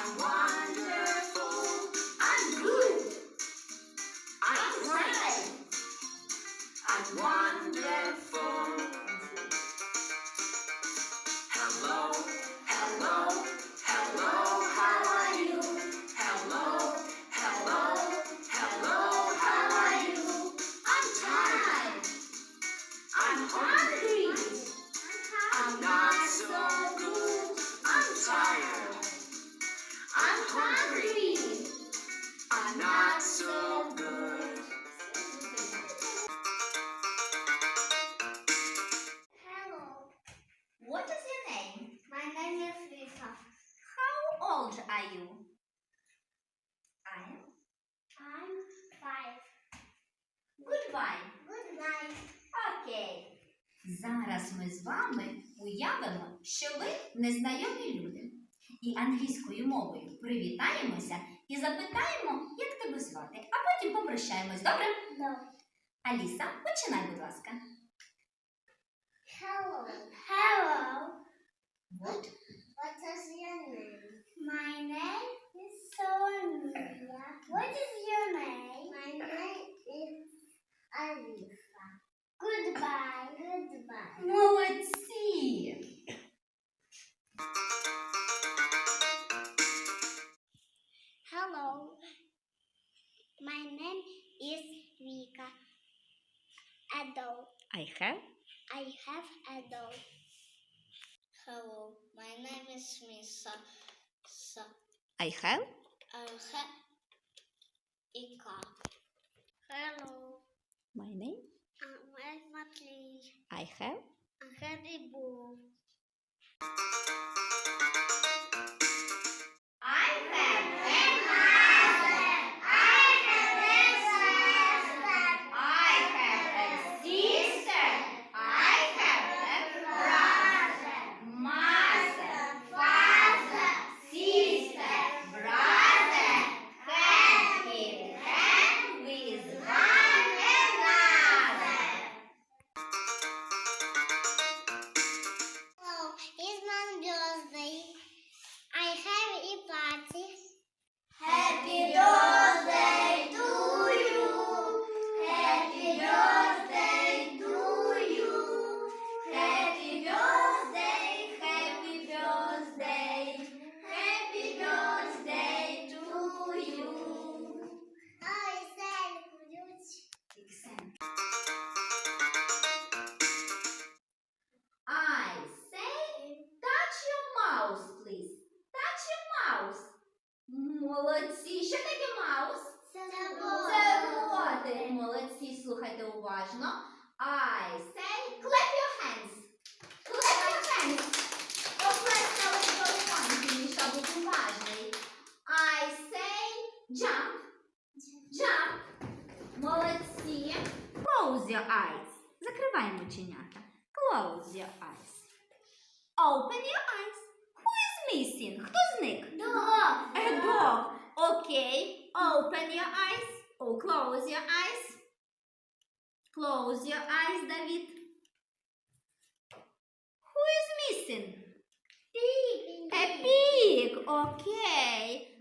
I wonder. Are you? I am. I'm five. Goodbye. Good night. Окей. Зараз ми з вами уявимо, що ви незнайомі люди. І англійською мовою привітаємося і запитаємо, як тебе звати, а потім попрощаємось. Добре? No. Аліса, починай, будь ласка. Hello. Hello. Adult. I have. I have a dog. Hello, my name is Misa. Sa. I have. I have a car. Hello, My name. Uh, I'm Matli. I have. I have a ball. Уважно. I say, clap your hands. Clap your hands. Оплескали долоньки, Міша, будь уважний. I say, jump. Jump. Молодці. Close your eyes. Закриваємо оченята. Close your eyes. Open your eyes. Who is missing? Хто зник? Dog. A dog. Okay. Open your eyes. Oh, close your eyes. Close your eyes, David. Who is missing? Pig. A pig. Okay.